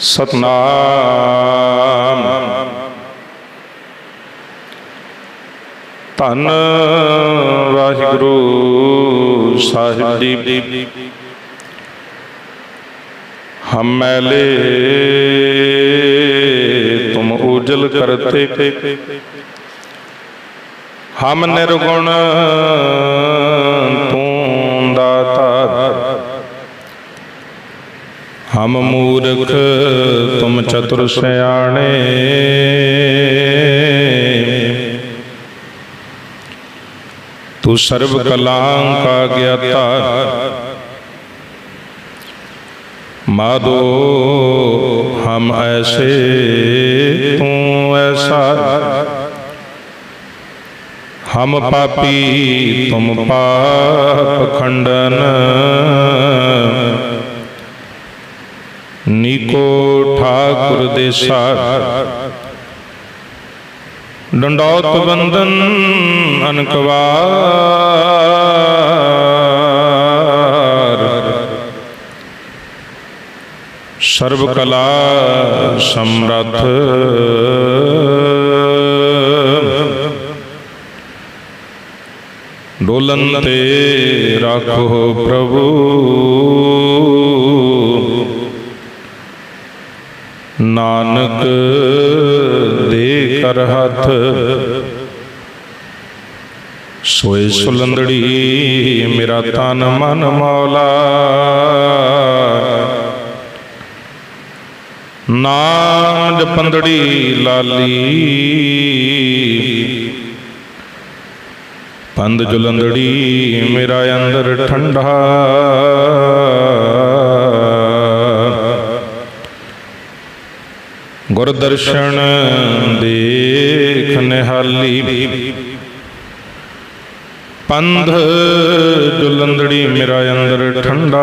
ਸਤਨਾਮ। ਧੰਨ ਵਾਹਿਗੁਰੂ ਸਾਹਿਬ ਜੀ। ਹਮ ਮੈਲੇ ਤੁਮ ਉਜਲ ਕਰਤੇ। ਹਮ ਨਿਰਗੁਣ ਹਮ ਮੂਰਖ, ਤੁਮ ਚਤੁਰ ਸਿਆਣੇ। ਤੂੰ ਸਰਬ ਕਲਾਂ ਕਾ ਗਿਆਤਾ। ਮਾਦੋ, ਹਮ ਐਸੇ ਤੂੰ ਐਸਾ। ਹਮ ਪਾਪੀ, ਤੁਮ ਪਾਪ ਖੰਡਨ। ਨੀਕੋ ਠਾਕੁਰ ਦੇਸਾ ਡੰਡੌਤ ਬੰਦਨ ਅਨਕਵਾਰ। ਸਰਬ ਕਲਾ ਸਮਰੱਥ। ਡੋਲਨ ਤੇ ਰੱਖੋ ਪ੍ਰਭੂ। ਨਾਨਕ ਦੇ ਕਰ ਹੱਥ। ਸੋਏ ਸੁਲੰਦੜੀ, ਮੇਰਾ ਤਨ ਮਨ ਮੌਲਾ। ਨਾਮ ਜਪੰਦੜੀ ਲਾਲੀ। ਪੰਦ ਜੁਲੰਦੜੀ, ਮੇਰਾ ਅੰਦਰ ਠੰਡਾ। ਗੁਰ ਦਰਸ਼ਨ ਦੇਖ ਨਿਹਾਲੀ। ਪੰਧ ਜੁਲੰਦੜੀ ਮੇਰਾ ਅੰਦਰ ਠੰਡਾ।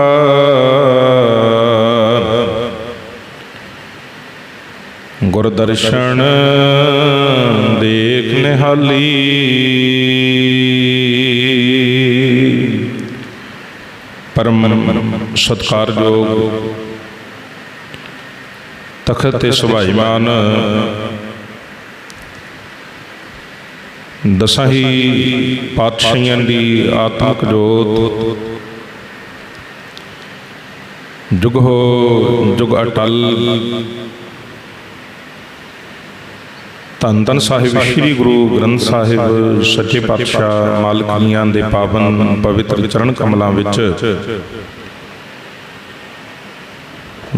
ਗੁਰ ਦਰਸ਼ਨ ਦੇਖ ਨਿਹਾਲੀ। ਪਰਮ ਸਤਕਾਰਯੋਗ ਤਖਤ ਤੇ ਸੁਭਾਈਮਾਨ ਦਸਾਂ ਹੀ ਦੀ ਆਤਮਿਕ ਜੋਤ। ਜੁਗ ਹੋ ਜੁਗ ਅਟਲ। ਧੰਨ ਧੰਨ ਸਾਹਿਬ ਸ੍ਰੀ ਗੁਰੂ ਗ੍ਰੰਥ ਸਾਹਿਬ, ਸੱਚੇ ਪਾਤਸ਼ਾਹ ਮਾਲਕੀਆਂ ਦੇ ਪਾਵਨ ਪਵਿੱਤਰ ਚਰਨ ਕਮਲਾਂ ਵਿੱਚ।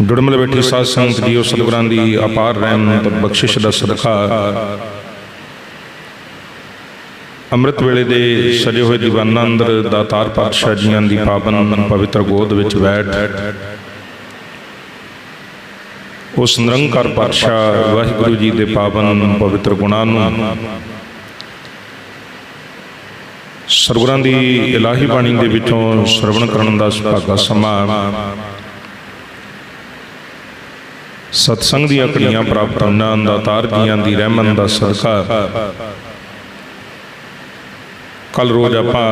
ਡੁੜਮਲ ਬੈਠੀ ਸਾਧ ਸੰਗਤ ਜੀਓ ਸਤਿਗੁਰਾਂ ਦੀ ਅਪਾਰ ਰਹਿਮਤ ਬਖਸ਼ਿਸ਼ ਦਾ ਸਦਕਾ। ਅੰਮ੍ਰਿਤ ਵੇਲੇ ਦੇ ਸਜੇ ਹੋਏ ਦੀਵਾਨਾਂ ਅੰਦਰ ਦਾਤਾਰ ਪਾਤਸ਼ਾਹ ਜੀਆਂ ਦੀ ਪਾਵਨ ਪਵਿੱਤਰ ਗੋਦ ਵਿੱਚ ਬੈਠ। ਉਸ ਨਿਰੰਕਾਰ ਪਾਤਸ਼ਾਹ ਵਾਹਿਗੁਰੂ ਜੀ ਦੇ ਪਾਵਨ ਪਵਿੱਤਰ ਗੁਣਾਂ ਨੂੰ ਸਰਗੁਰਾਂ ਦੀ ਇਲਾਹੀ ਬਾਣੀ ਦੇ ਵਿੱਚੋਂ ਸ਼ਰਵਣ ਕਰਨ ਦਾ ਸੁਭਾਗਾ ਸਮਾਂ। ਸਤਸੰਗ ਦੀਆਂ ਘੜੀਆਂ ਪ੍ਰਾਪਤ ਹੋਣਾ ਦਾਤਾਰ ਜੀਆਂ ਦੀ ਰਹਿਮਤ ਦਾ ਸਦਕਾ। ਕੱਲ ਰੋਜ਼ ਆਪਾਂ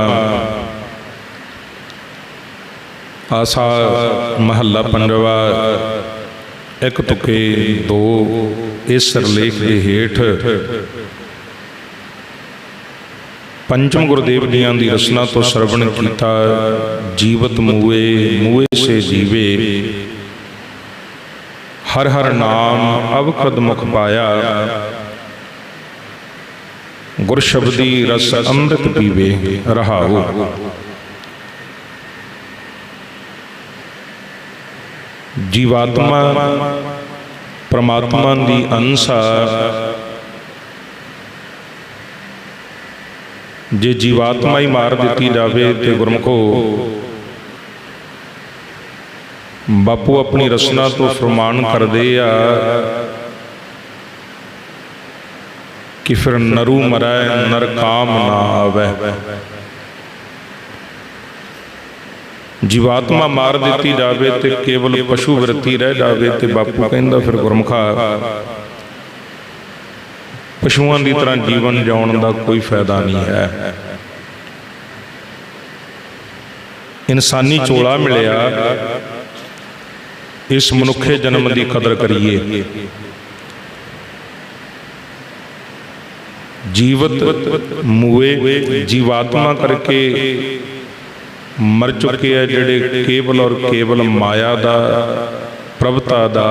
ਆਸਾ ਮਹੱਲਾ ਪੰਜਵਾ, ਇੱਕ ਤੁਕੇ ਦੋ, ਇਸ ਸਰਲੇਖ ਦੇ ਹੇਠ ਪੰਚਮ ਗੁਰਦੇਵ ਜੀਆਂ ਦੀ ਰਚਨਾ ਤੋਂ ਸਰਵਣ ਕੀਤਾ, ਜੀਵਤ ਮੂਏ ਮੂਏ ਸੇ ਜੀਵੇ। ਹਰ ਹਰ ਨਾਮ ਅਵਕਦ ਮੁਖ ਪਾਇਆ। ਗੁਰ ਸ਼ਬਦੀ ਰਸ ਅੰਮ੍ਰਿਤ ਪੀਵੇ ਰਹਾਉ। ਜੀਵਾਤਮਾ ਪ੍ਰਮਾਤਮਾ ਦੀ ਅੰਸਾ ਜੇ ਜੀਵਾਤਮਾ ਹੀ ਮਾਰ ਦਿੱਤੀ ਜਾਵੇ ਤੇ ਗੁਰਮਖੋ ਬਾਪੂ ਆਪਣੀ ਰਸਨਾ ਤੋਂ ਫਰਮਾਨ ਕਰਦੇ ਆ ਕਿ ਫਿਰ ਨਰੂ ਮਰੈ ਨਰ ਕਾਮ ਨਾ ਆਵੇ। ਜੀਵਾਤਮਾ ਮਾਰ ਦਿੱਤੀ ਜਾਵੇ ਤੇ ਕੇਵਲ ਪਸ਼ੂ ਵਰਤੀ ਰਹਿ ਜਾਵੇ ਤੇ ਬਾਪੂ ਕਹਿੰਦਾ ਫਿਰ ਗੁਰਮਖਾ। ਪਸ਼ੂਆਂ ਦੀ ਤਰ੍ਹਾਂ ਜੀਵਨ ਜਿਉਣ ਦਾ ਕੋਈ ਫਾਇਦਾ ਨਹੀਂ ਹੈ। ਇਨਸਾਨੀ ਚੋਲਾ ਮਿਲਿਆ। ਇਸ ਮਨੁੱਖੇ ਜਨਮ ਦੀ ਕਦਰ ਕਰੀਏ। ਜੀਵਤ ਮੂਏ ਜੀਵਾਤਮਾ ਕਰਕੇ ਮਰ ਚੁੱਕੇ ਆ ਜਿਹੜੇ ਕੇਵਲ ਔਰ ਕੇਵਲ ਮਾਇਆ ਦਾ, ਪ੍ਰਭਤਾ ਦਾ,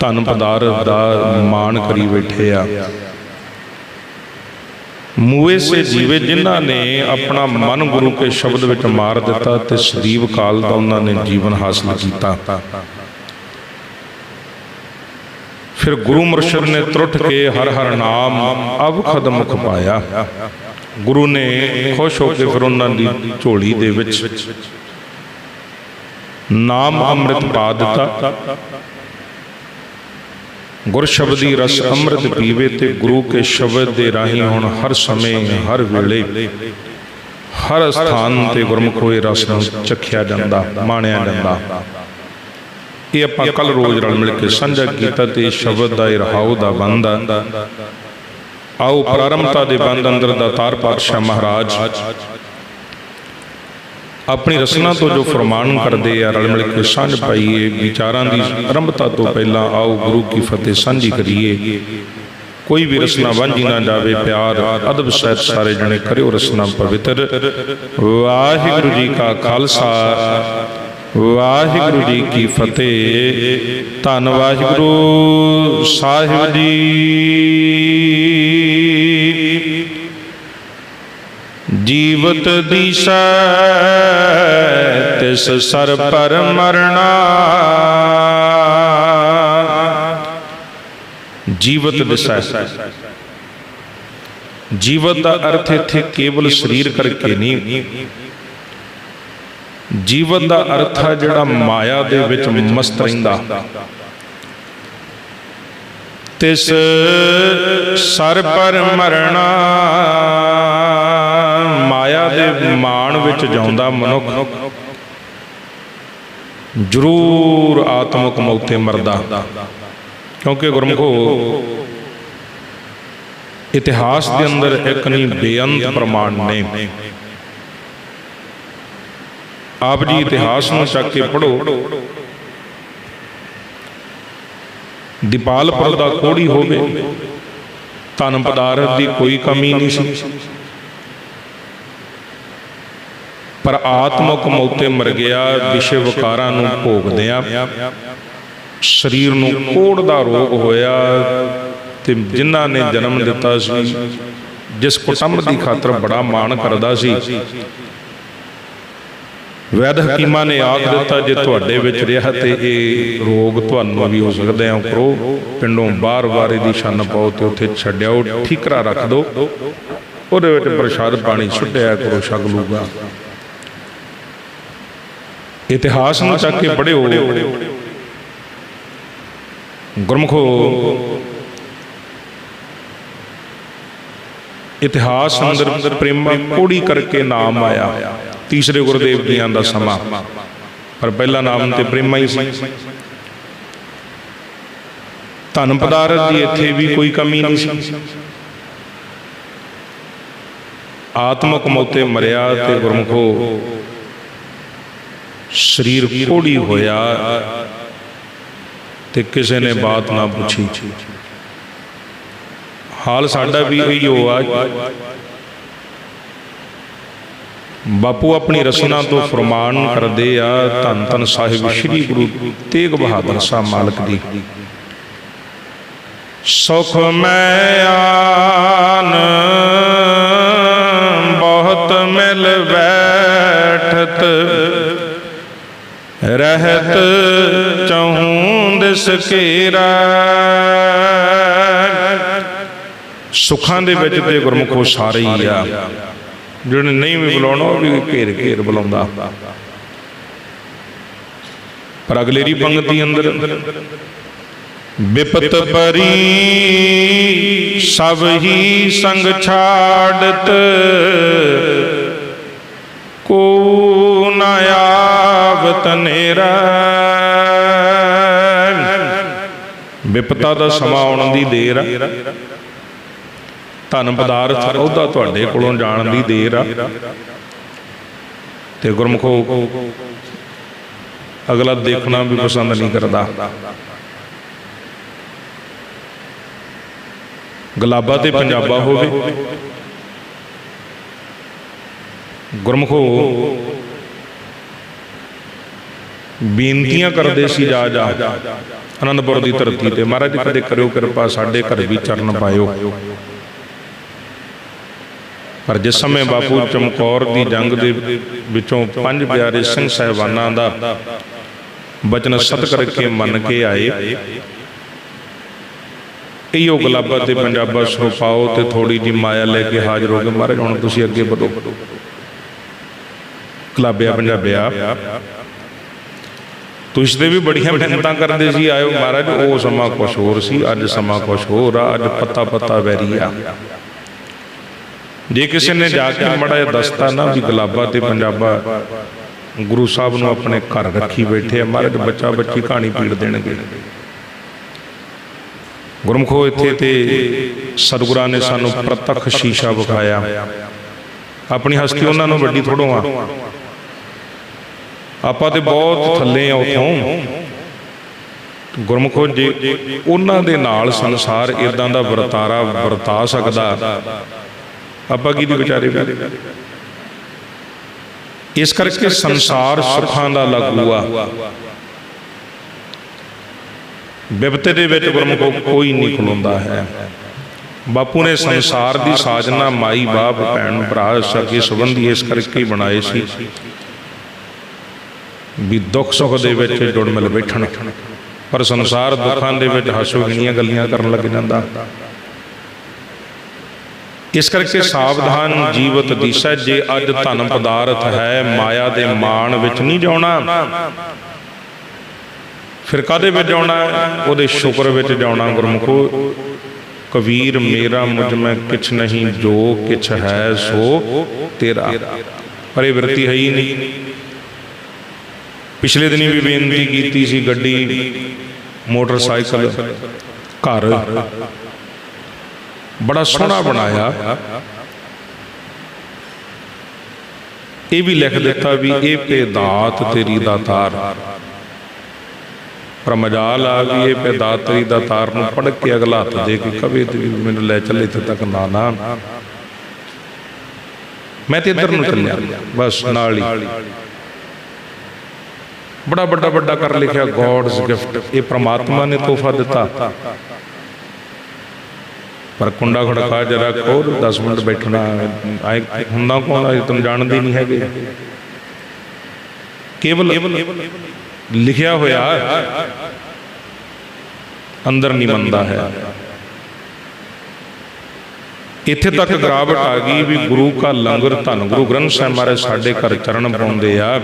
ਧਨ ਪਦਾਰਥ ਦਾ ਮਾਣ ਕਰੀ ਬੈਠੇ ਆ। ਮੂਏ ਸੇ ਜੀਵੇ ਜਿਨ੍ਹਾਂ ਨੇ ਆਪਣਾ ਮਨ ਗੁਰੂ ਕੇ ਸ਼ਬਦ ਵਿੱਚ ਮਾਰ ਦਿੱਤਾ ਤੇ ਸਦੀਵ ਕਾਲ ਦਾ ਉਹਨਾਂ ਨੇ ਜੀਵਨ ਹਾਸਲ ਕੀਤਾ। ਫਿਰ ਗੁਰੂ ਮੁਰਸ਼ਿਦ ਨੇ ਤਰੁੱਠ ਕੇ ਹਰ ਹਰ ਨਾਮ ਅਬ ਖਦ ਮੁਖ ਪਾਇਆ। ਗੁਰੂ ਨੇ ਖੁਸ਼ ਹੋ ਕੇ ਫਿਰ ਉਹਨਾਂ ਦੀ ਝੋਲੀ ਦੇ ਵਿੱਚ ਨਾਮ ਅੰਮ੍ਰਿਤ ਪਾ ਦਿੱਤਾ। ਗੁਰ ਸ਼ਬਦੀ ਰਸ ਅੰਮ੍ਰਿਤ ਪੀਵੇ ਤੇ ਗੁਰੂ ਕੇ ਸ਼ਬਦ ਦੇ ਰਾਹੀਂ ਹੁਣ ਹਰ ਸਮੇਂ, ਹਰ ਵੇਲੇ, ਹਰ ਸਥਾਨ ਤੇ ਗੁਰਮੁਖ ਹੋਏ ਰਸ ਨੂੰ ਚਖਿਆ ਜਾਂਦਾ, ਮਾਣਿਆ ਜਾਂਦਾ। ਇਹ ਆਪਾਂ ਕੱਲ ਰੋਜ਼ ਰਲ ਮਿਲ ਕੇ ਸਾਂਝਾ ਕੀਤਾ ਤੇ ਸ਼ਬਦ ਦਾ, ਇਹ ਦਾ ਬੰਦ ਆਓ ਪ੍ਰਾਰੰਭਤਾ ਦੇ ਬੰਦ ਅੰਦਰ ਦਾ ਤਾਰ ਪਾਤਸ਼ਾਹ ਮਹਾਰਾਜ ਆਪਣੀ ਰਸਨਾ ਤੋਂ ਜੋ ਫਰਮਾਨ ਕਰਦੇ ਆ, ਰਲ ਮਿਲ ਕੇ ਸਾਂਝ ਪਾਈਏ, ਵਿਚਾਰਾਂ ਦੀ ਆਰੰਭਤਾ ਤੋਂ ਪਹਿਲਾਂ ਆਓ ਗੁਰੂ ਕੀ ਫਤਿਹ ਸਾਂਝੀ ਕਰੀਏ। ਕੋਈ ਵੀ ਰਸਨਾ ਵਾਂਝੀ ਨਾ ਜਾਵੇ, ਪਿਆਰ, ਅਦਬ ਸਹਿਤ ਸਾਰੇ ਜਣੇ ਕਰਿਓ ਰਸਨਾ ਪਵਿੱਤਰ। ਵਾਹਿਗੁਰੂ ਜੀ ਕਾ ਖਾਲਸਾ, ਵਾਹਿਗੁਰੂ ਜੀ ਕੀ ਫਤਿਹ। ਧੰਨ ਵਾਹਿਗੁਰੂ ਸਾਹਿਬ ਜੀ। ਜੀਵਤ ਦਿਸੈ ਤਿਸ ਸਰ ਪਰ ਮਰਣਾ ਜੀਵਤ ਦਿਸੈ। ਜੀਵਤ ਦਾ ਅਰਥ ਇੱਥੇ ਕੇਵਲ ਸਰੀਰ ਕਰਕੇ ਨਹੀਂ। ਜੀਵਨ ਦਾ ਅਰਥ ਹੈ ਜਿਹੜਾ ਮਾਇਆ ਦੇ ਵਿੱਚ ਮਸਤ ਰਹਿੰਦਾ। ਤਿਸ ਸਰ ਪਰ ਮਰਣਾ ਮਾਇਆ ਦੇ ਮਾਣ ਵਿੱਚ ਜਾਉਂਦਾ ਮਨੁੱਖ। ਜ਼ਰੂਰ ਆਤਮਿਕ ਮੌਤੇ ਮਰਦਾ। ਕਿਉਂਕਿ ਗੁਰਮਖੋ ਇਤਿਹਾਸ ਦੇ ਅੰਦਰ ਇੱਕ ਨਹੀਂ ਬੇਅੰਤ ਪ੍ਰਮਾਣ ਨੇ। ਆਪ ਜੀ ਇਤਿਹਾਸ ਨੂੰ ਚੱਕ ਕੇ ਪੜੋ ਦੀਪਾਲਪੁਰ ਦਾ ਕੋੜੀ ਹੋਵੇ ਧਨ ਪਦਾਰਥ ਦੀ ਕੋਈ ਕਮੀ ਨਹੀਂ ਸੀ। ਪਰ ਆਤਮਕ ਮੌਤੇ ਮਰ ਗਿਆ, ਵਿਸ਼ੇ ਵਿਕਾਰਾਂ ਨੂੰ ਭੋਗਦਿਆਂ। ਸਰੀਰ ਨੂੰ ਕੋੜ ਦਾ ਰੋਗ ਹੋਇਆ ਤੇ ਜਿਨ੍ਹਾਂ ਨੇ ਜਨਮ ਦਿੱਤਾ ਸੀ, ਜਿਸ ਕੁਟੰਬ ਦੀ ਖਾਤਰ ਬੜਾ ਮਾਣ ਕਰਦਾ ਸੀ। ਵੈਦ ਹਕੀਮਾਂ ਨੇ ਆਖ ਦਿੱਤਾ, ਜੇ ਤੁਹਾਡੇ ਵਿੱਚ ਰਿਹਾ ਤੇ ਇਹ ਰੋਗ ਤੁਹਾਨੂੰ ਵੀ ਹੋ ਸਕਦਾ ਹੈ। ਕਰੋ, ਪਿੰਡੋਂ ਬਾਰ-ਬਾਰ ਇਹਦੀ ਛੰਨ ਪਾਓ ਤੇ ਉੱਥੇ ਛੱਡਿਓ ਠੀਕਰਾ ਰੱਖ ਦਿਓ। ਉਹਦੇ ਵਿੱਚ ਪ੍ਰਸ਼ਾਦ ਪਾਣੀ ਛੁੱਟਿਆ ਕਰੋ, ਛਕ ਲੂਗਾ ਇਤਿਹਾਸ ਨੂੰ ਚੱਕ ਕੇ ਪੜਿਓ ਗੁਰਮਖੋ ਇਤਿਹਾਸ ਅੰਦਰ ਪ੍ਰੇਮਾ ਕੋੜੀ ਕਰਕੇ ਨਾਮ ਆਇਆ। ਤੀਸਰੇ ਗੁਰਦੇਵ ਜੀਆਂ ਦਾ ਸਮਾਂ। ਪਰ ਪਹਿਲਾ ਨਾਮ ਤੇ ਪ੍ਰੇਮਾ ਹੀ ਸੀ। ਧਨ ਪਦਾਰਥ ਦੀ ਇੱਥੇ ਵੀ ਕੋਈ ਕਮੀ ਨਹੀਂ ਸੀ। ਆਤਮਕ ਮੌਤੇ ਮਰਿਆ ਤੇ ਗੁਰਮਖੋ। ਸਰੀਰ ਕੋੜੀ ਹੋਇਆ ਤੇ ਕਿਸੇ ਨੇ ਬਾਤ ਨਾ ਪੁੱਛੀ। ਹਾਲ ਸਾਡਾ ਵੀ ਇਹੀ ਆ। ਬਾਪੂ ਆਪਣੀ ਰਸਨਾ ਤੋਂ ਫਰਮਾਨ ਕਰਦੇ ਆ, ਧੰਨ ਧੰਨ ਸਾਹਿਬ ਸ੍ਰੀ ਗੁਰੂ ਤੇਗ ਬਹਾਦਰ ਸਾਹਿਬ ਮਾਲਕ ਦੀ। ਸੁਖ ਮੈਂ ਆਨ ਰਹਿਤ ਚਹੂੰ ਦਿਸ ਕੀਰਾ ਸੁਖਾਂ ਦੇ ਵਿੱਚ ਤੇ ਗੁਰਮੁਖੋ ਸਾਰੇ ਹੀ ਆ। ਜਿਹਨੇ ਨਹੀਂ ਵੀ ਬੁਲਾਉਣਾ ਉਹ ਵੀ ਘੇਰ ਘੇਰ ਬੁਲਾਉਂਦਾ। ਪਰ ਅਗਲੇਰੀ ਪੰਕਤੀ ਅੰਦਰ ਵਿਪਤ ਪਰੀ ਸਭ ਹੀ ਸੰਗ ਛਾੜਤ। ਕੋ ਨ ਵਿਪਤਾ ਦਾ ਸਮਾਂ ਆਉਣ ਦੀ ਦੇਰ ਆ। ਧਨ ਪਦਾਰਥ ਉਹਦਾ ਤੁਹਾਡੇ ਕੋਲੋਂ ਜਾਣ ਦੀ ਦੇਰ ਆ। ਤੇ ਗੁਰਮਖੋ, ਅਗਲਾ ਦੇਖਣਾ ਵੀ ਪਸੰਦ ਨਹੀਂ ਕਰਦਾ। ਗੁਲਾਬਾ ਤੇ ਪੰਜਾਬਾ ਹੋਵੇ। ਗੁਰਮਖੋ ਬੇਨਤੀਆਂ ਕਰਦੇ ਸੀ ਜਾ ਜਾ ਅਨੰਦਪੁਰ ਦੀ ਧਰਤੀ ਤੇ। ਮਹਾਰਾਜ ਕਦੇ ਕਰਿਓ ਕਿਰਪਾ ਸਾਡੇ ਘਰ ਵੀ ਚਰਨ ਪਾਇਓ। ਪਰ ਜਿਸ ਸਮੇਂ ਬਾਪੂ ਚਮਕੌਰ ਦੀ ਜੰਗ ਦੇ ਵਿੱਚੋਂ ਪੰਜ ਪਿਆਰੇ ਸਿੰਘ ਸਹਿਬਾਨਾਂ ਦਾ ਬਚਨ ਸਤ ਕਰਕੇ ਮੰਨ ਕੇ ਆਏ। ਇਹੋ ਗੁਲਾਬਾ ਤੇ ਪੰਜਾਬਾ ਸੋ ਪਾਓ ਤੇ ਥੋੜੀ ਜੀ ਮਾਇਆ ਲੈ ਕੇ ਹਾਜ਼ਰ ਹੋ ਗਏ। ਮਹਾਰਾਜ ਹੁਣ ਤੁਸੀਂ ਅੱਗੇ ਵਧੋ। ਗੁਲਾਬਿਆ ਪੰਜਾਬਿਆ। ਤੁਸੀਂ ਤੇ ਵੀ ਬੜੀਆਂ ਮਿਹਨਤਾਂ ਕਰਦੇ ਸੀ ਆਇਓ ਮਹਾਰਾਜ, ਉਹ ਸਮਾਂ ਕੁਛ ਹੋਰ ਸੀ, ਅੱਜ ਸਮਾਂ ਕੁਛ ਹੋਰ ਆ, ਅੱਜ ਪੱਤਾ ਪੱਤਾ ਵੈਰੀ ਆ। ਜੇ ਕਿਸੇ ਨੇ ਜਾ ਕੇ ਮੜਾ ਜਿਹਾ ਦੱਸਤਾ ਨਾ ਵੀ ਗੁਲਾਬਾ ਤੇ ਪੰਜਾਬਾ ਗੁਰੂ ਸਾਹਿਬ ਨੂੰ ਆਪਣੇ ਘਰ ਰੱਖੀ ਬੈਠੇ ਆ, ਮਹਾਰਾਜ ਬੱਚਾ ਬੱਚੀ ਕਹਾਣੀ ਪੀੜ ਦੇਣਗੇ। ਗੁਰਮਖੋ, ਇੱਥੇ ਤੇ ਸਤਿਗੁਰਾਂ ਨੇ ਸਾਨੂੰ ਪ੍ਰਤੱਖ ਸ਼ੀਸ਼ਾ ਵਿਖਾਇਆ। ਆਪਣੀ ਹਸਤੀ ਉਹਨਾਂ ਨੂੰ ਵੱਡੀ ਥੋੜੋ ਆ। ਆਪਾਂ ਤੇ ਬਹੁਤ ਥੱਲੇ ਆ ਉਥੋਂ। ਗੁਰਮਖੋ ਜੇ ਉਹਨਾਂ ਦੇ ਨਾਲ ਸੰਸਾਰ ਇਦਾਂ ਦਾ ਵਰਤਾਰਾ ਵਰਤਾ ਸਕਦਾ। ਆਪਾਂ ਕੀ ਦੀ ਵਿਚਾਰੇ ਵੀ? ਇਸ ਕਰਕੇ ਸੰਸਾਰ ਸੁੱਖਾਂ ਦਾ ਲਾਗੂ ਆ। ਬਿਪਤੇ ਦੇ ਵਿੱਚ ਗੁਰਮੁਖੋ ਕੋਈ ਨਹੀਂ ਖਲੋਂਦਾ ਹੈ। ਬਾਪੂ ਨੇ ਸੰਸਾਰ ਦੀ ਸਾਜਨਾ ਮਾਈ ਬਾਪ ਭੈਣ ਭਰਾ ਸਕੇ ਸੰਬੰਧੀ ਇਸ ਕਰਕੇ ਬਣਾਏ ਸੀ। ਵੀ ਦੁੱਖ ਸੁੱਖ ਦੇ ਵਿੱਚ ਜੁੜ ਮਿਲ ਬੈਠਣ। ਪਰ ਸੰਸਾਰ ਦੁੱਖਾਂ ਦੇ ਵਿੱਚ ਹਾਸੋਹੀਣੀਆਂ ਗੱਲਾਂ ਕਰਨ ਲੱਗ ਜਾਂਦਾ। ਇਸ ਕਰਕੇ ਸਾਵਧਾਨ ਜੀਵਤ ਦਿਸ਼ਾ ਜੇ ਅੱਜ ਧਨ ਪਦਾਰਥ ਹੈ, ਮਾਇਆ ਦੇ ਮਾਣ ਵਿੱਚ ਨਹੀਂ ਜਾਣਾ ਫਿਰ ਕਾਦੇ ਵਿੱਚ ਜਾਣਾ ਉਹਦੇ ਸ਼ੁਕਰ ਵਿੱਚ ਜਾਣਾ ਗੁਰਮੁਖੋ। ਕਬੀਰ, ਮੇਰਾ ਮੁਝ ਮੈਂ ਕਿਛ ਨਹੀਂ, ਜੋ ਕਿਛ ਹੈ ਸੋ ਤੇਰਾ। ਪਰ ਇਹ ਵਰਤੀ ਹੈ ਹੀ ਨਹੀਂ। ਪਿਛਲੇ ਦਿਨੀ ਵੀ ਬੇਨਤੀ ਕੀਤੀ ਸੀ ਗੱਡੀ, ਮੋਟਰਸਾਈਕਲ, ਘਰ। ਬੜਾ ਸੋਹਣਾ ਬਣਾਇਆ। ਇਹ ਵੀ ਲਿਖ ਦਿੱਤਾ ਵੀ ਇਹ ਪੇ ਦਾਤ ਤੇਰੀ। ਦਾਤਾਰ ਪਰ ਮਜਾਲ ਆ ਵੀ ਇਹ ਪੇ ਦਾਤ ਤੇਰੀ ਦਾਤਾਰ ਨੂੰ ਪੜ ਕੇ ਅਗਲਾ ਹੱਥ ਦੇ ਕੇ ਕਵੇ ਤੇ ਮੈਨੂੰ ਲੈ ਚੱਲੇ ਇੱਥੇ ਤੱਕ ਨਾ ਨਾ। ਮੈਂ ਤੇ ਇੱਧਰ ਨੂੰ ਚੱਲਿਆ। ਬਸ ਨਾਲ ਹੀ। ਬੜਾ ਵੱਡਾ ਵੱਡਾ ਕਰ ਲਿਖਿਆ ਗੋਡਸ ਗਿਫਟ ਇਹ ਪ੍ਰਮਾਤਮਾ ਨੇ ਤੋਹਫਾ ਦਿੱਤਾ। ਪਰ ਕੁੰਡਾ ਖੜਕਾ ਜਰਾ ਖੋਲ 10 ਮਿੰਟ ਬੈਠਣਾ, ਆਏ ਹੁੰਦਾ ਕੌਣ ਹੈ ਤੁਮ ਜਾਣਦੇ ਨਹੀਂ ਹੈਗੇ। ਕੇਵਲ ਲਿਖਿਆ ਹੋਇਆ, ਅੰਦਰ ਨਹੀਂ ਮੰਨਦਾ ਹੈ। ਇੱਥੇ ਤੱਕ ਗਰਾਵਟ ਆ ਗਈ ਵੀ ਗੁਰੂ ਕਾ ਲੰਗਰ ਧੰਨ ਗੁਰੂ ਗ੍ਰੰਥ ਸਾਹਿਬ ਮਹਾਰਾਜ ਸਾਡੇ ਘਰ ਚਰਨ ਪਾਉਂਦੇ ਆ।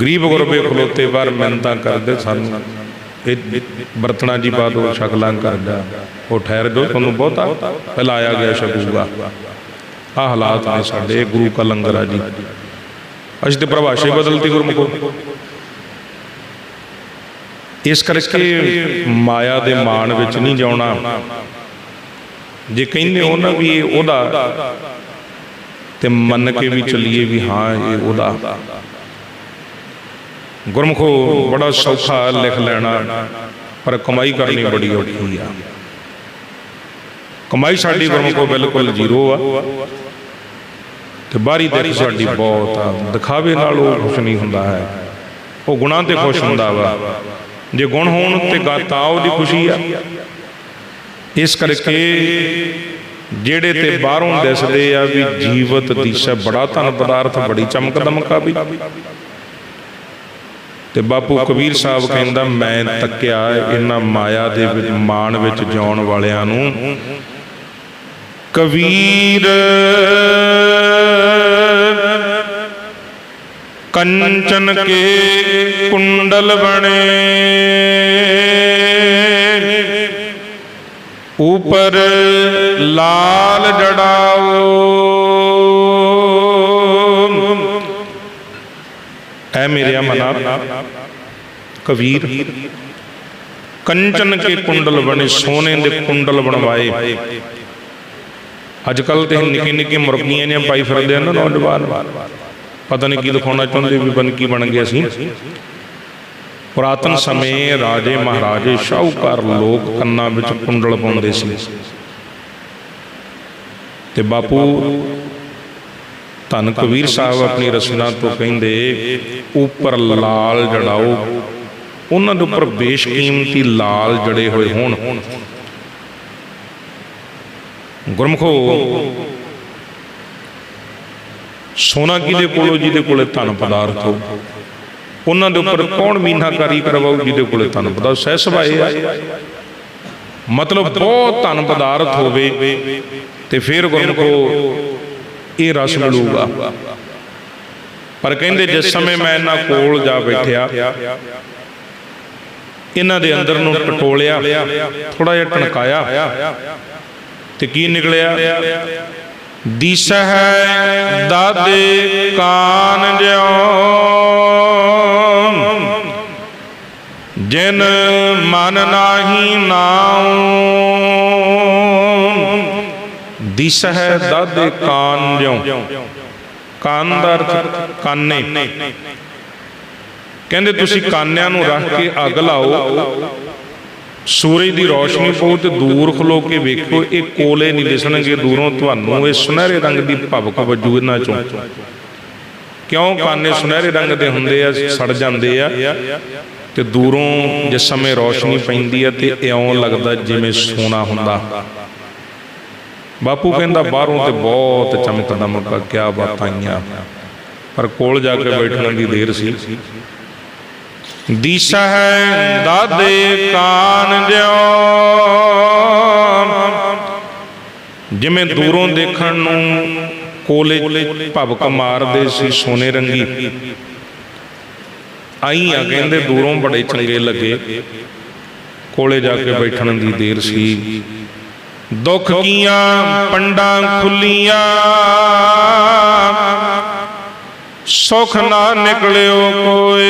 ਗਰੀਬ ਗੁਰਬੇ ਖਲੋਤੇ ਬਾਹਰ ਮਿਹਨਤਾਂ ਕਰਦੇ ਸਾਨੂੰ। ਇਹ ਬਰਤਨਾ ਜੀ ਬਾਦ ਉਹ ਸ਼ਕਲਾਂ ਕਰਦਾ। ਉਹ ਠਹਿਰ ਜੋ ਤੁਹਾਨੂੰ ਬਹੁਤਾ ਪਹਿਲਾਂ ਗਿਆ ਸ਼ਕੂਗਾ। ਆ ਹਾਲਾਤ ਨੇ ਸਾਡੇ ਗੁਰੂ ਕਾ ਲੰਗਰ ਜੀ। ਅਸੀਂ ਤੇ ਪ੍ਰਭਾਸ਼ੇ ਬਦਲਤੀ ਗੁਰਮੁਖੋ। ਇਸ ਕਰਕੇ ਮਾਇਆ ਦੇ ਮਾਣ ਵਿੱਚ ਨਹੀਂ ਜਾਉਣਾ। ਜੇ ਕਹਿੰਦੇ ਹੋ ਨਾ ਵੀ ਇਹ ਉਹਦਾ, ਤੇ ਮੰਨ ਕੇ ਵੀ ਚੱਲੀਏ ਵੀ ਹਾਂ, ਇਹ ਉਹਦਾ। ਗੁਰਮਖੋ ਬੜਾ ਸੌਖਾ ਲਿਖ ਲੈਣਾ ਪਰ ਕਮਾਈ ਕਰਨੀ ਬੜੀ ਔਖੀ ਆ। ਕਮਾਈ ਸਾਡੀ ਗੁਰਮਖੋ ਬਿਲਕੁਲ ਜ਼ੀਰੋ ਆ। ਤੇ ਬਾਹਰੀ ਦੇਖ ਸਾਡੀ ਬਹੁਤ ਆ। ਦਿਖਾਵੇ ਨਾਲ ਉਹ ਖੁਸ਼ ਨਹੀਂ ਹੁੰਦਾ ਹੈ। ਉਹ ਗੁਣਾਂ ਤੇ ਖੁਸ਼ ਹੁੰਦਾ ਵਾ। ਜੇ ਗੁਣ ਹੋਣ ਤੇ ਗਾਤਾ ਉਹਦੀ ਖੁਸ਼ੀ ਆ। ਇਸ ਕਰਕੇ ਜਿਹੜੇ ਤੇ ਬਾਹਰੋਂ ਦਿਸਦੇ ਆ ਵੀ ਜੀਵਤ ਦਿਸ਼ਾ ਬੜਾ ਧਨ ਪਦਾਰਥ ਬੜੀ ਚਮਕ ਦਮਕਾ ਵੀ। ਤੇ ਬਾਪੂ ਕਬੀਰ ਸਾਹਿਬ ਕਹਿੰਦਾ ਮੈਂ ਤੱਕਿਆ ਇਹਨਾਂ ਮਾਇਆ ਦੇ ਵਿੱਚ ਮਾਣ ਵਿੱਚ ਜਾਣ ਵਾਲਿਆਂ ਨੂੰ। ਕਬੀਰ ਕੰਚਨ ਕੇ ਕੁੰਡਲ ਬਣੇ। ਉਪਰ ਲਾਲ ਜੜਾਓ। ਐ ਮੇਰਿਆ ਮਨਾ। ਕਬੀਰ। ਕੰਚਨ ਕੇ ਕੁੰਡਲ ਬਣੇ, ਸੋਨੇ ਦੇ ਕੁੰਡਲ ਬਣਵਾਏ। ਅੱਜ ਕੱਲ ਤੇ ਨਿੱਕੇ ਨਿੱਕੇ ਮੁਰਗੀਆਂ ਨੇ ਪਾਈ ਫਿਰਦੇ ਆ ਨਾ ਨੌਜਵਾਨ। ਪਤਾ ਨਹੀਂ ਕੀ ਦਿਖਾਉਣਾ ਚਾਹੁੰਦੇ ਵੀ ਬਣ ਕੀ ਬਣ ਗਏ ਅਸੀਂ। ਪੁਰਾਤਨ ਸਮੇਂ ਰਾਜੇ ਮਹਾਰਾਜੇ ਸ਼ਾਹੂਕਾਰ ਲੋਕ ਕੰਨਾਂ ਵਿੱਚ ਕੁੰਡਲ ਪਾਉਂਦੇ ਸੀ। ਤੇ ਬਾਪੂ ਧੰਨ ਕਬੀਰ ਸਾਹਿਬ ਆਪਣੀ ਰਸਨਾ ਤੋਂ ਕਹਿੰਦੇ, ਉੱਪਰ ਲਾਲ ਜੜਾਓ ਉਹਨਾਂ ਦੇ ਉੱਪਰ ਬੇਸ਼ਕੀਮਤੀ ਲਾਲ ਜੜੇ ਹੋਏ ਹੋਣ। ਗੁਰਮਖੋ ਸੋਨਾ ਕਿਹਦੇ ਕੋਲੋਂ ਜਿਹਦੇ ਕੋਲੇ ਧਨ ਪਦਾਰਥ ਹੋ, ਉਹਨਾਂ ਦੇ ਉੱਪਰ ਕੌਣ ਮੀਨਾਕਾਰੀ ਕਰਵਾਉ ਜਿਹਦੇ ਕੋਲੇ ਧਨ ਪਦਾਰਥ? ਸਹਿ ਸੁਭਾਏ ਆ। ਮਤਲਬ ਬਹੁਤ ਧਨ ਪਦਾਰਥ ਹੋਵੇ ਤੇ ਫਿਰ ਗੁਰਮਖੋ, ਇਹ ਰਸ ਮਿਲੂਗਾ। ਪਰ ਕਹਿੰਦੇ, ਜਿਸ ਸਮੇਂ ਮੈਂ ਇਹਨਾਂ ਕੋਲ ਜਾ ਬੈਠਿਆ ਇਹਨਾਂ ਦੇ ਅੰਦਰ ਨੂੰ ਟਟੋਲਿਆ ਥੋੜਾ ਜਿਹਾ ਟਣਕਾਇਆ ਤੇ ਕੀ ਨਿਕਲਿਆ? ਦਿਸਹਿ ਦਾਦੇ ਕਾਨ ਜਿਉ, ਜਿਨ ਮਨ ਨਾਹੀ ਨਾਉ ਦਿਸਹਿ ਦਾਦੇ ਕਾਨ ਜਿਉ। ਕਾਨ ਦਾ ਅਰਥ ਕਾਨੇ। ਕਹਿੰਦੇ ਤੁਸੀਂ ਕਾਨਿਆਂ ਨੂੰ ਰੱਖ ਕੇ ਅੱਗ ਲਾਓ। ਸੂਰਜ ਦੀ ਰੋਸ਼ਨੀ ਪਊ ਤੇ ਦੂਰ ਖਲੋ ਕੇ ਵੇਖੋ ਇਹ ਕੋਲੇ ਨਹੀਂ ਦਿਸਣਗੇ ਦੂਰੋਂ ਤੁਹਾਨੂੰ ਇਹ ਸੁਨਹਿਰੇ ਰੰਗ ਦੀ ਭਵਕ ਵੱਜੂ ਇਹਨਾਂ ਚੋਂ। ਕਿਉਂ ਕਾਨੇ ਸੁਨਹਿਰੇ ਰੰਗ ਦੇ ਹੁੰਦੇ ਆ ਸੜ ਜਾਂਦੇ ਆ ਤੇ ਦੂਰੋਂ ਜਿਸ ਸਮੇਂ ਰੋਸ਼ਨੀ ਪੈਂਦੀ ਆ ਤੇ ਇਉਂ ਲੱਗਦਾ ਜਿਵੇਂ ਸੋਨਾ ਹੁੰਦਾ। ਬਾਪੂ ਕਹਿੰਦਾ ਬਾਹਰੋਂ ਤੇ ਬਹੁਤ ਚਮਕ ਦਮਕ ਕਿਆ ਬਾਤਾਂ ਆਈਆਂ। ਪਰ ਕੋਲ ਜਾ ਕੇ ਬੈਠਣ ਦੀ ਦੇਰ ਸੀ। ਦਿਸਹਿ ਦਾਦੇ ਕਾਨ ਜਿਉ ਜਿਵੇਂ ਦੂਰੋਂ ਦੇਖਣ ਨੂੰ ਕੋਲੇ ਭਵਕ ਮਾਰਦੇ ਸੀ ਸੋਨੇ ਰੰਗੀ। ਆਈ ਆ ਕਹਿੰਦੇ ਦੂਰੋਂ ਬੜੇ ਚੰਗੇ ਲੱਗੇ। ਕੋਲੇ ਜਾ ਕੇ ਬੈਠਣ ਦੀ ਦੇਰ ਸੀ। ਦੁੱਖ ਕੀਆਂ, ਪੰਡਾਂ ਖੁੱਲੀਆਂ। ਸੁਖ ਨਾ ਨਿਕਲਿਓ ਕੋਏ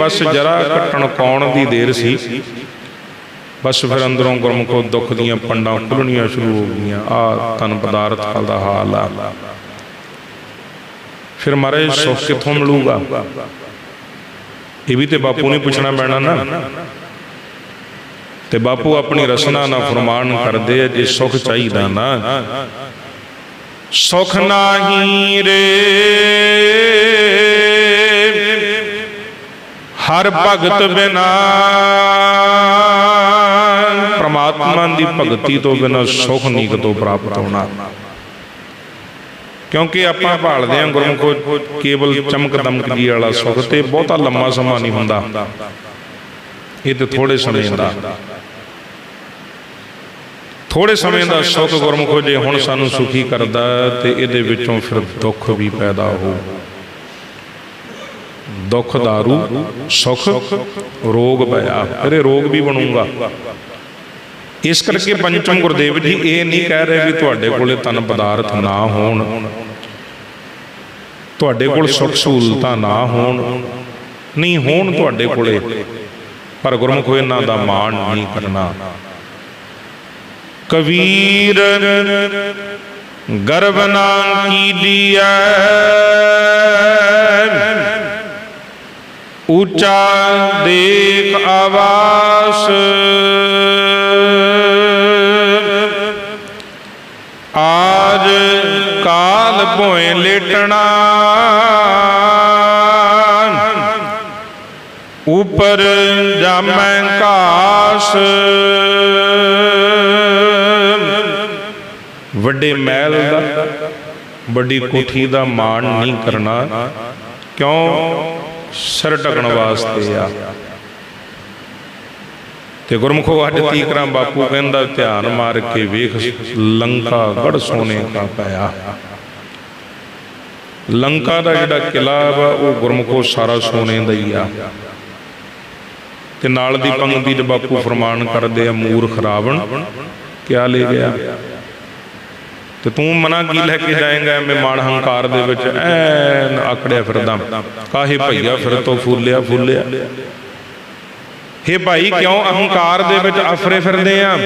ਬਸ ਜਰਾ ਕੱਟਣ ਪਾਉਣ ਦੀ ਦੇਰ ਸੀ। ਬਸ ਫਿਰ ਅੰਦਰੋਂ ਗੁਰਮੁਖੋ ਦੁੱਖ ਦੀਆਂ ਪੰਡਾਂ ਖੁੱਲਣੀਆਂ ਸ਼ੁਰੂ ਹੋ ਗਈਆਂ। ਆ ਤਨ ਪਦਾਰਥ ਦਾ ਹਾਲ ਆ। ਫਿਰ ਮਹਾਰਾਜ ਸੁੱਖ ਕਿੱਥੋਂ ਮਿਲੂਗਾ? ਇਹ ਵੀ ਤੇ ਬਾਪੂ ਨੇ ਪੁੱਛਣਾ ਪੈਣਾ ਨਾ। ਤੇ ਬਾਪੂ ਆਪਣੀ ਰਸਨਾ ਨਾਲ ਫਰਮਾਨ ਕਰਦੇ ਆ, ਜੇ ਸੁੱਖ ਚਾਹੀਦਾ ਨਾ ਸੁਖ ਨਾਹੀ ਰੇ। ਹਰ ਭਗਤ ਬਿਨਾ ਪ੍ਰਮਾਤਮਾ ਦੀ ਭਗਤੀ ਤੋਂ ਬਿਨਾ ਸੁਖ ਨਹੀਂ ਕਤੋਂ ਪ੍ਰਾਪਤ ਹੋਣਾ। ਕਿਉਂਕਿ ਆਪਾਂ ਭਾਲਦੇ ਹਾਂ ਗੁਰਮੁਖੋ, ਕੇਵਲ ਚਮਕ ਦਮਕ ਜੀ ਵਾਲਾ ਸੁਖ ਤੇ ਬਹੁਤਾ ਲੰਮਾ ਸਮਾਂ ਨਹੀਂ ਹੁੰਦਾ। ਇਹ ਤੇ ਥੋੜੇ ਸਮੇਂ ਦਾ। ਥੋੜੇ ਸਮੇਂ ਦਾ ਸੁੱਖ ਗੁਰਮੁਖੋ ਜੇ ਹੁਣ ਸਾਨੂੰ ਸੁਖੀ ਕਰਦਾ ਤੇ ਇਹਦੇ ਵਿੱਚੋਂ ਫਿਰ ਦੁੱਖ ਵੀ ਪੈਦਾ ਹੋ। ਦੁੱਖ दारू ਸੁਖ, ਰੋਗ ਪਿਆ ਫਿਰ ਇਹ ਰੋਗ ਵੀ ਬਣੂਗਾ। ਇਸ ਕਰਕੇ ਪੰਚਮ ਗੁਰਦੇਵ ਜੀ ਇਹ ਨਹੀਂ ਕਹਿ ਰਹੇ ਵੀ ਤੁਹਾਡੇ ਕੋਲੇ ਤਨ ਪਦਾਰਥ ਨਾ ਹੋਣ। ਤੁਹਾਡੇ ਕੋਲ ਸੁਖ ਸਹੂਲਤਾਂ ਨਾ ਹੋਣ। ਨਹੀਂ ਹੋਣ ਤੁਹਾਡੇ ਕੋਲੇ। ਪਰ ਗੁਰਮੁਖੋ ਇਹਨਾਂ ਦਾ ਮਾਣ ਨਹੀਂ ਕਰਨਾ। ਕਬੀਰ ਗਰਭ ਨਾ ਕੀਡੀਐ ਉੱਚਾ ਦੇਖ ਆਵਾਸ। ਆਜ ਕਾਲ ਭੋਏ ਲੇਟਣਾ। ਉਪਰ ਜਾਮੈ ਘਾਸ। ਵੱਡੇ ਮਹਿਲ ਦਾ, ਵੱਡੀ ਕੋਠੀ ਦਾ ਮਾਣ ਨਹੀਂ ਕਰਨਾ। ਕਿਉਂ? ਸਿਰ ਢਕਣ ਵਾਸਤੇ ਆ। ਤੇ ਗੁਰਮੁਖੋ ਅੱਜ ਤੀਕਰਾਂ ਬਾਪੂ ਕਹਿੰਦਾ, ਧਿਆਨ ਮਾਰ ਕੇ ਵੇਖ, ਲੰਕਾ ਗੜ ਸੋਨੇ ਕਾ ਪਿਆ। ਲੰਕਾ ਦਾ ਜਿਹੜਾ ਕਿਲਾ ਵਾ, ਉਹ ਗੁਰਮੁਖੋ ਸਾਰਾ ਸੋਨੇ ਦਾ ਹੀ ਆ। ਤੇ ਨਾਲ ਦੀ ਪੰਕਤੀ 'ਚ ਬਾਪੂ ਫਰਮਾਨ ਕਰਦੇ ਆ, ਮੂਰਖ ਰਾਵਣ, ਕਿਆ ਲੈ ਗਿਆ? ਤੇ ਤੂੰ ਮਨਾ ਕੀ ਲੈ ਕੇ ਜਾਏਗਾ ਐਵੇਂ ਮਾਣ ਹੰਕਾਰ ਦੇ ਵਿੱਚ? ਐਨ ਆਕੜਿਆ ਫਿਰਦਾ। ਕਾਹੇ ਭਈਆ ਫਿਰ ਤੋਂ ਫੁੱਲਿਆ ਫੁੱਲਿਆ। ਹੇ ਭਾਈ, ਕਿਉਂ ਅਹੰਕਾਰ ਦੇ ਵਿੱਚ ਆਫਰੇ ਫਿਰਦੇ ਆ?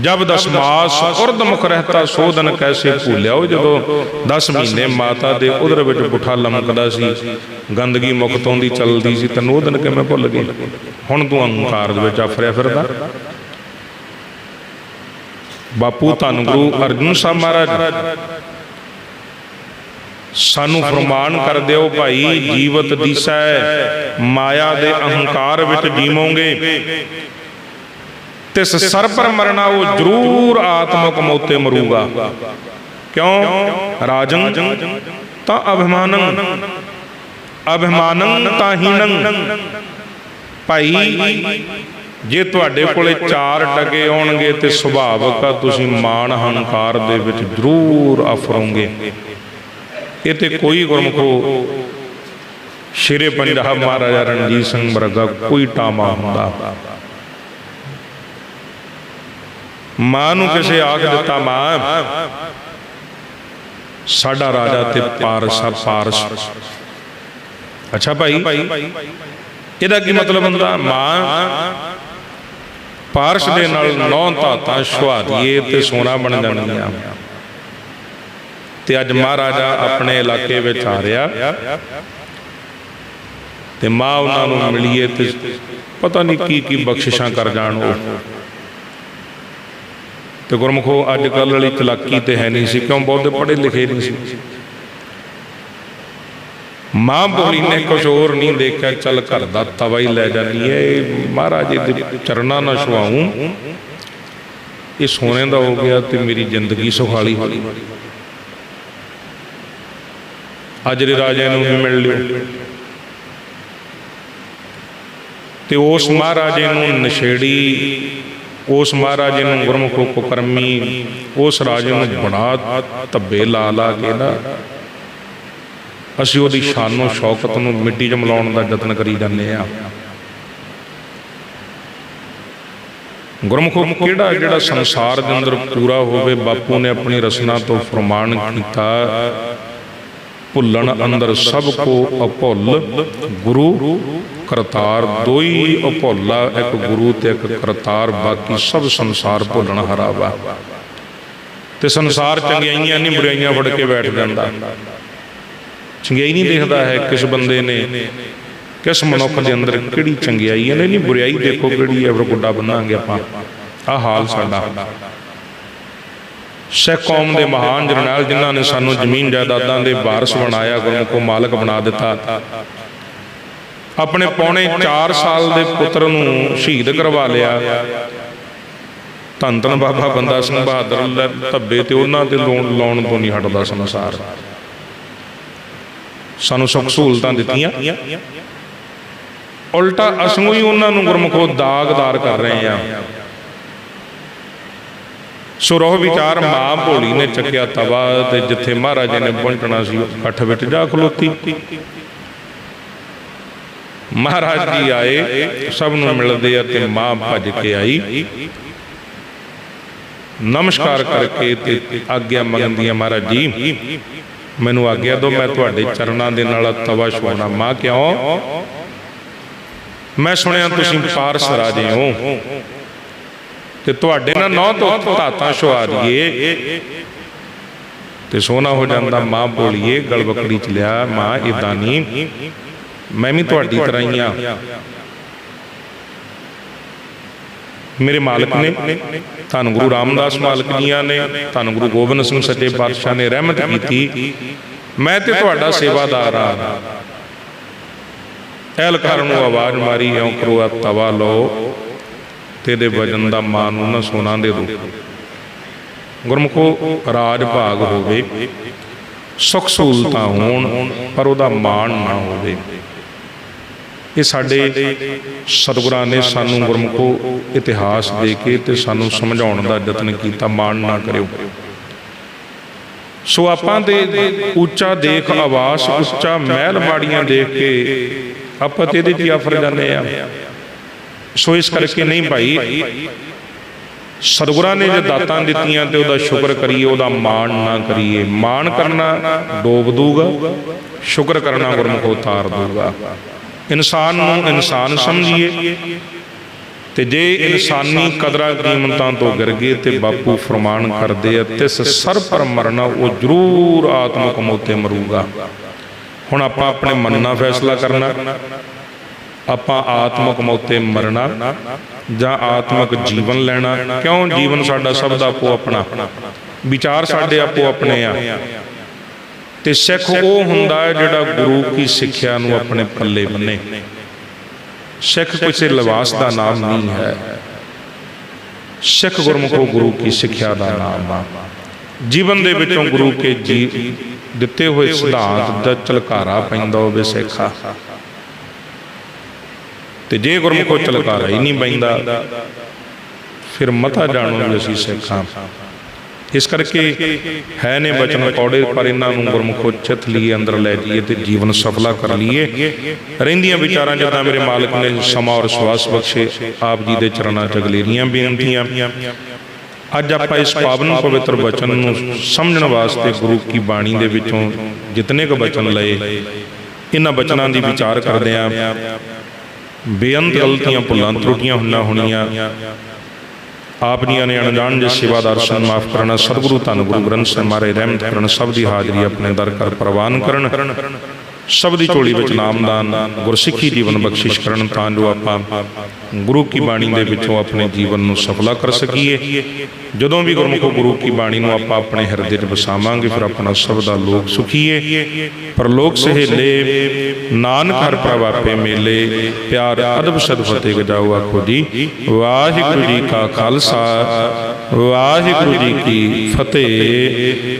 ਜਬ ਦਸ ਮਾਸ ਉਰਦ ਮੁਖ ਰਹਤਾ, ਸੋਧਨ ਕੈਸੇ ਉਹ ਜਦੋਂ 10 ਮਹੀਨੇ ਮਾਤਾ ਦੇ ਉਦਰ ਵਿੱਚ ਪੁੱਠਾ ਲਮਕਦਾ ਸੀ, ਗੰਦਗੀ ਮੁਖ ਤੋਂ ਦੀ ਚੱਲਦੀ ਸੀ, ਤੈਨੂੰ ਉਹ ਦਿਨ ਕਿਵੇਂ ਭੁੱਲ ਗਈ? ਹੁਣ ਤੂੰ ਅਹੰਕਾਰ ਦੇ ਵਿੱਚ ਅਫਰਿਆ ਫਿਰਦਾ? ਬਾਪੂ ਧੰਨ ਗੁਰੂ ਅਰਜੁਨ ਸਾਹਿਬ ਮਹਾਰਾਜ। ਸਾਨੂੰ ਫਰਮਾਨ ਕਰ ਦਿਓ ਭਾਈ ਜੀਵਤ ਦੀਸੈ ਮਾਇਆ ਦੇ ਅਹੰਕਾਰ ਵਿੱਚ ਜੀਵੋਗੇ। ਤਿਸ ਸਰ ਪਰ ਮਰਨਾ ਉਹ ਜ਼ਰੂਰ ਆਤਮਕ ਮੌਤੇ ਮਰੂਗਾ। ਕਿਉਂ? ਰਾਜੰ ਤਾਂ ਅਭਿਮਾਨੰ। ਅਭਿਮਾਨੰ। ਤਾਂ ਹੀਨੰ ਭਾਈ। ਜੇ ਤੁਹਾਡੇ ਕੋਲੇ ਚਾਰ ਟਕੇ ਆਉਣਗੇ ਤੇ ਸੁਭਾਵਕ ਆ ਤੁਸੀਂ ਮਾਣ ਹੰਕਾਰ ਦੇ ਵਿੱਚ ਜ਼ਰੂਰ ਆਫਰੋਗੇ ਇਹ ਤੇ ਕੋਈ ਗੁਰਮਖੋ ਸ਼ੇਰੇ ਪੰਜਾਬ ਮਹਾਰਾਜਾ ਰਣਜੀਤ ਸਿੰਘ ਵਰਗਾ ਕੋਈ ਟਾਮਾ ਹੁੰਦਾ। ਮਾਂ ਨੂੰ ਕਿਸੇ ਆਖ ਦਿੱਤਾ ਮਾਂ ਸਾਡਾ ਰਾਜਾ ਤੇ ਪਾਰਸ ਆ ਪਾਰਸ ਅੱਛਾ ਭਾਈ ਇਹਦਾ ਕੀ ਮਤਲਬ ਹੁੰਦਾ? ਮਾਂ ਪਾਰਸ ਦੇ ਨਾਲ ਨੌ ਧਾਤਾਂ ਸੁਹਾਦੀਏ ਤੇ ਸੋਨਾ ਬਣ ਜਾਣਗੀਆਂ ਤੇ ਅੱਜ ਮਹਾਰਾਜਾ ਆਪਣੇ ਇਲਾਕੇ ਵਿੱਚ ਆ ਰਿਹਾ ਤੇ ਮਾਂ ਉਹਨਾਂ ਨੂੰ ਮਿਲੀਏ ਤੇ ਪਤਾ ਨਹੀਂ ਕੀ ਕੀ ਬਖਸ਼ਿਸ਼ਾਂ ਕਰ ਜਾਣ ਉਹ। ਤੇ ਗੁਰਮਖੋ ਅੱਜ ਕੱਲ ਵਾਲੀ ਚਲਾਕੀ ਤੇ ਹੈ ਨਹੀਂ ਸੀ ਕਿਉਂ? ਬਹੁਤੇ ਪੜ੍ਹੇ ਲਿਖੇ ਨਹੀਂ ਸੀ। ਮਾਂ ਬੋਲੀ ਨੇ ਕੁਝ ਹੋਰ ਨਹੀਂ ਦੇਖਿਆ। ਚੱਲ ਘਰ ਦਾ ਤਵਾ ਹੀ ਲੈ ਜਾਨੀ ਹੈ ਮਹਾਰਾਜ ਦੇ ਚਰਨਾਂ ਨਾਲ ਛੁਆਉਂ ਇਹ ਸੋਨੇ ਦਾ ਹੋ ਗਿਆ ਤੇ ਮੇਰੀ ਜ਼ਿੰਦਗੀ ਸੁਖਾਲੀ ਹੋ ਗਈ। ਅੱਜ ਦੇ ਰਾਜੇ ਨੂੰ ਵੀ ਮਿਲ ਲਿਓ। ਤੇ ਉਸ ਮਹਾਰਾਜੇ ਨੂੰ ਨਸ਼ੇੜੀ, ਉਸ ਮਹਾਰਾਜੇ ਨੂੰ ਗੁਰਮੁਖੋ ਕੁਕਰਮੀ ਉਸ ਰਾਜੇ ਨੂੰ ਬੜਾ ਧੱਬੇ ਲਾ ਲਾ ਕੇ ਨਾ ਅਸੀਂ ਉਹਦੀ ਸ਼ਾਨੋ ਸ਼ੌਕਤ ਨੂੰ, ਮਿੱਟੀ 'ਚ ਮਿਲਾਉਣ ਦਾ ਯਤਨ ਕਰੀ ਜਾਂਦੇ ਆ ਗੁਰਮੁਖੋ, ਕਿਹੜਾ ਜਿਹੜਾ ਸੰਸਾਰ ਦੇ ਅੰਦਰ ਪੂਰਾ ਹੋਵੇ, ਬਾਪੂ ਨੇ ਆਪਣੀ ਰਸਨਾ ਤੋਂ ਫਰਮਾਨ ਕੀਤਾ, ਭੁੱਲਣ ਅੰਦਰ ਸਭ ਕੋ ਅਭੁੱਲ, ਗੁਰੂ ਕਰਤਾਰ ਦੋਈ ਅਭੁੱਲਾ, ਇੱਕ ਗੁਰੂ ਤੇ ਇੱਕ ਕਰਤਾਰ, ਬਾਕੀ ਸਭ ਸੰਸਾਰ ਭੁੱਲਣ ਹਰਾਵਾ। ਤੇ ਸੰਸਾਰ ਚੰਗਿਆਈਆਂ ਨਹੀਂ ਬੁਰਾਈਆਂ ਫੜ ਕੇ ਬੈਠ ਜਾਂਦਾ। ਚੰਗਿਆਈ ਨਹੀਂ ਦੇਖਦਾ ਹੈ ਕਿਸ ਬੰਦੇ ਨੇ। ਕਿਸ ਮਨੁੱਖ ਦੇ ਅੰਦਰ ਕਿਹੜੀ ਚੰਗਿਆਈ ਹੈ? ਨਹੀਂ ਬੁਰਾਈ ਦੇਖੋ ਕਿਹੜੀ ਹੈ। ਫਿਰ ਗੁੱਡਾ ਬੰਨਾਂਗੇ ਆਪਾਂ। ਆ ਹਾਲ ਸਾਡਾ। ਸਿੱਖ ਕੌਮ ਦੇ ਮਹਾਨ ਜਰਨੈਲ ਜਿਨ੍ਹਾਂ ਨੇ ਸਾਨੂੰ ਜ਼ਮੀਨ ਜਾਇਦਾਦਾਂ ਦੇ ਵਾਰਸ ਬਣਾਇਆ, ਗੁਰਮੁਖੋ ਮਾਲਕ ਬਣਾ ਦਿੱਤਾ। ਆਪਣੇ ਪੌਣੇ 4 ਸਾਲ ਦੇ ਪੁੱਤਰ ਨੂੰ ਸ਼ਹੀਦ ਕਰਵਾ ਲਿਆ। ਧੰਨ ਧੰਨ ਬਾਬਾ ਬੰਦਾ ਸਿੰਘ ਬਹਾਦਰ ਧੱਬੇ ਤੇ ਉਹਨਾਂ ਤੇ ਲਾਉਣ ਲਾਉਣ ਤੋਂ ਨਹੀਂ ਹਟਦਾ ਸੰਸਾਰ। ਸਾਨੂੰ ਸੁੱਖ ਸਹੂਲਤਾਂ ਦਿੱਤੀਆਂ। ਉਲਟਾ ਅਸੂ ਹੀ ਉਹਨਾਂ ਨੂੰ ਗੁਰਮੁਖੋ ਦਾਗਦਾਰ ਕਰ ਰਹੇ ਆ ਸੋ ਵਿਚਾਰ ਮਾਂ ਭੋਲੀ ਨੇ ਚੱਕਿਆ ਤਵਾ ਤੇ ਜਿੱਥੇ ਮਹਾਰਾਜੇ ਨੇ ਪਹੁੰਚਣਾ ਸੀ, ਅੱਠ ਵਿੱਚ ਜਾ ਖਲੋਤੀ। ਮਹਾਰਾਜ ਜੀ ਆਏ, ਸਭ ਨੂੰ ਮਿਲਦੇ ਆ ਤੇ ਮਾਂ ਭੱਜ ਕੇ ਆਈ। ਨਮਸਕਾਰ ਕਰਕੇ ਤੇ ਆਗਿਆ ਮੰਗਦੀਆਂ ਮਹਾਰਾਜ ਜੀ। ਮੈਨੂੰ ਆਗਿਆ ਦਿਓ, ਮੈਂ ਤੁਹਾਡੇ ਚਰਨਾਂ ਦੇ ਨਾਲ ਤਵਾ ਛੋਣਾ ਮਾਂ ਕਿਉਂ? ਮੈਂ ਸੁਣਿਆ ਤੁਸੀਂ ਪਾਰਸ ਰਾਜੇ ਹੋ। ਤੇ ਤੁਹਾਡੇ ਨਾਲ ਨੌ ਤੋਂ ਧਾਤਾਂ ਛੁਆ ਦਈਏ। ਤੇ ਸੋਨਾ ਹੋ ਜਾਂਦਾ, ਮਾਂ ਬੋਲੀਏ ਗਲਬਕੜੀ ਚ ਲਿਆ। ਮਾਂ ਇਦਾਂ ਨਹੀਂ। ਮੈਂ ਵੀ ਤੁਹਾਡੀ ਤਰ੍ਹਾਂ ਹੀ ਆ। ਮੇਰੇ ਮਾਲਕ ਨੇ। ਧੰਨ ਗੁਰੂ ਰਾਮਦਾਸ ਮਾਲਕ ਜੀਆਂ ਨੇ, ਧੰਨ ਗੁਰੂ ਗੋਬਿੰਦ ਸਿੰਘ ਸੱਚੇ ਪਾਤਸ਼ਾਹ ਨੇ ਰਹਿਮਤ ਕੀਤੀ। ਮੈਂ ਤੇ ਤੁਹਾਡਾ ਸੇਵਾਦਾਰ ਆ ਐਲਕਾਰ ਨੂੰ ਆਵਾਜ਼ ਮਾਰੀ, ਐਉਂ ਕਰੋ ਆ ਤਵਾ ਲਓ। ਤੇਰੇ ਵਜਨ ਦਾ ਮਾਨ ਨੂੰ ਨਾ ਸੋਨਾ ਦੇ ਦੋ ਗੁਰਮੁਖੋ, ਰਾਜ ਭਾਗ ਹੋਵੇ। ਸੁਖ ਸਹੂਲਤਾਂ ਹੋਣ, ਪਰ ਉਹਦਾ ਮਾਣ ਨਾ ਹੋਵੇ। ਇਹ ਸਾਡੇ ਸਤਿਗੁਰਾਂ ਨੇ ਸਾਨੂੰ ਗੁਰਮੁਖੋ ਇਤਿਹਾਸ ਦੇ ਕੇ ਤੇ ਸਾਨੂੰ ਸਮਝਾਉਣ ਦਾ ਯਤਨ ਕੀਤਾ, ਮਾਣ ਨਾ ਕਰਿਓ। ਸੋ ਆਪਾਂ ਦੇ ਉੱਚਾ ਦੇਖ ਆਵਾਸ, ਉੱਚਾ ਮਹਿਲ ਬਾੜੀਆਂ ਦੇਖ ਕੇ ਆਪਾਂ ਤੇ ਇਹਦੇ 'ਚ ਆਫਰ ਜਾਂਦੇ ਆ। ਸੋ ਇਸ ਕਰਕੇ ਨਹੀਂ ਭਾਈ, ਸਤਿਗੁਰਾਂ ਨੇ ਜੇ ਦਾਤਾਂ ਦਿੱਤੀਆਂ ਤੇ ਉਹਦਾ ਸ਼ੁਕਰ ਕਰੀਏ, ਉਹਦਾ ਮਾਣ ਨਾ ਕਰੀਏ। ਮਾਣ ਕਰਨਾ ਡੋਬ ਦੂਗਾ, ਸ਼ੁਕਰ ਕਰਨਾ ਗੁਰਮੁਖੋ ਉਤਾਰ ਦੂਗਾ। ਇਨਸਾਨ ਨੂੰ ਇਨਸਾਨ ਸਮਝੀਏ। ਤੇ ਜੇ ਇਨਸਾਨੀ ਕਦਰਾਂ ਕੀਮਤਾਂ ਤੋਂ ਗਿਰ ਗਏ ਤੇ ਬਾਪੂ ਫਰਮਾਨ ਕਰਦੇ ਆ ਤਿਸ ਸਰ ਪਰ ਮਰਨਾ ਉਹ ਜ਼ਰੂਰ ਆਤਮਕ ਮੋਤੇ ਮਰੂਗਾ। ਹੁਣ ਆਪਾਂ ਆਪਣੇ ਮਨ ਨਾਲ ਫੈਸਲਾ ਕਰਨਾ। ਆਪਾਂ ਆਤਮਕ ਮੌਤੇ ਮਰਨਾ ਜਾਂ ਆਤਮਕ ਜੀਵਨ ਲੈਣਾ। ਕਿਉਂ? ਜੀਵਨ ਸਾਡਾ ਸਭ ਦਾ ਆਪੋ ਆਪਣਾ। ਵਿਚਾਰ ਸਾਡੇ ਆਪੋ ਆਪਣੇ ਆ। ਤੇ ਸਿੱਖ ਉਹ ਹੁੰਦਾ ਹੈ ਜਿਹੜਾ ਗੁਰੂ ਕੀ ਸਿੱਖਿਆ ਨੂੰ ਆਪਣੇ ਪੱਲੇ ਬੰਨੇ। ਸਿੱਖ ਕਿਸੇ ਲਿਬਾਸ ਦਾ ਨਾਮ ਨਹੀਂ ਹੈ। ਸਿੱਖ ਗੁਰਮੁਖੋ ਗੁਰੂ ਕੀ ਸਿੱਖਿਆ ਦਾ ਨਾਮ ਆ। ਜੀਵਨ ਦੇ ਵਿੱਚੋਂ ਗੁਰੂ ਕੇ ਜੀ ਦਿੱਤੇ ਹੋਏ ਸਿਧਾਂਤ ਦਾ ਝਲਕਾਰਾ ਪੈਂਦਾ ਹੋਵੇ ਸਿੱਖਾ ਤੇ ਜੇ ਗੁਰਮੁਖੋ ਝਲਕਾਰਾ ਹੀ ਨਹੀਂ ਪੈਂਦਾ, ਫਿਰ ਮਤਾ ਜਾਣੋ ਵੀ ਅਸੀਂ ਸਿੱਖਾਂ ਇਸ ਕਰਕੇ ਹੈ ਨੇ ਬਚਨ ਕੌੜੇ ਪਰ ਇਹਨਾਂ ਨੂੰ ਗੁਰਮੁਖੋ ਚਿਤ ਲਈ ਅੰਦਰ ਲੈ ਜਾਈਏ ਤੇ ਜੀਵਨ ਸਫਲਾ ਕਰ ਲਈਏ। ਰਹਿੰਦੀਆਂ ਵਿਚਾਰਾਂ ਜਿੱਦਾਂ ਮੇਰੇ ਮਾਲਕ ਨੇ ਸਮਾਂ ਔਰ ਸਵਾਸ ਬਖਸ਼ੇ, ਆਪ ਜੀ ਦੇ ਚਰਨਾਂ 'ਚ ਅਗਲੇਰੀਆਂ ਬੇਨਤੀਆਂ। ਅੱਜ ਆਪਾਂ ਇਸ ਪਾਵਨ ਪਵਿੱਤਰ ਬਚਨ ਨੂੰ ਸਮਝਣ ਵਾਸਤੇ ਗੁਰੂ ਕੀ ਬਾਣੀ ਦੇ ਵਿੱਚੋਂ ਜਿਤਨੇ ਕੁ ਬਚਨ ਲਏ, ਇਹਨਾਂ ਬਚਨਾਂ ਦੀ ਵਿਚਾਰ ਕਰਦੇ ਆਂ। ਬੇਅੰਤ ਗਲਤੀਆਂ ਭੁੱਲਾਂ, ਤਰੁੱਟੀਆਂ ਹੁੰਨਾ ਹੋਣੀਆਂ। ਆਪ ਜੀਆਂ ਨੇ ਅਣਜਾਣ ਜੇ ਸੇਵਾ ਦਰਸ਼ਨ ਮਾਫ ਕਰਨਾ, ਸਤਿਗੁਰੂ ਧੰਨ ਗੁਰੂ ਗ੍ਰੰਥ ਸਾਹਿਬ ਮਹਾਰਾਜ ਰਹਿਮਤ ਕਰਨ, ਸਭ ਦੀ ਹਾਜ਼ਰੀ ਆਪਣੇ ਦਰ ਕਰ ਪ੍ਰਵਾਨ ਕਰਨ। ਸਭ ਦੀ ਝੋਲੀ ਵਿੱਚ ਨਾਮਦਾਨ, ਗੁਰਸਿੱਖੀ ਜੀਵਨ ਬਖਸ਼ਿਸ਼ ਕਰਨ ਤਾਂ ਜੋ ਆਪਾਂ ਗੁਰੂ ਕੀ ਬਾਣੀ ਦੇ ਵਿੱਚੋਂ ਆਪਣੇ ਜੀਵਨ ਨੂੰ ਸਫਲਾ ਕਰ ਸਕੀਏ। ਜਦੋਂ ਵੀ ਗੁਰਮੁਖੋ ਗੁਰੂ ਕੀ ਬਾਣੀ ਨੂੰ ਆਪਾਂ ਆਪਣੇ ਹਿਰਦੇ 'ਚ ਵਸਾਵਾਂਗੇ, ਫਿਰ ਆਪਣਾ ਸਭ ਦਾ ਲੋਕ ਸੁਖੀਏ। ਪਰਲੋਕ ਸਹੇਲੇ, ਨਾਨਕ ਹਰ ਪ੍ਰਭ ਆਪੇ ਮੇਲੇ, ਪਿਆਰ ਅਦਬ ਸਦ ਫਤਿਹ ਗਜਾਓ ਆਖੋ ਜੀ। ਵਾਹਿਗੁਰੂ ਜੀ ਕਾ ਖਾਲਸਾ, ਵਾਹਿਗੁਰੂ ਜੀ ਕੀ ਫਤਿਹ।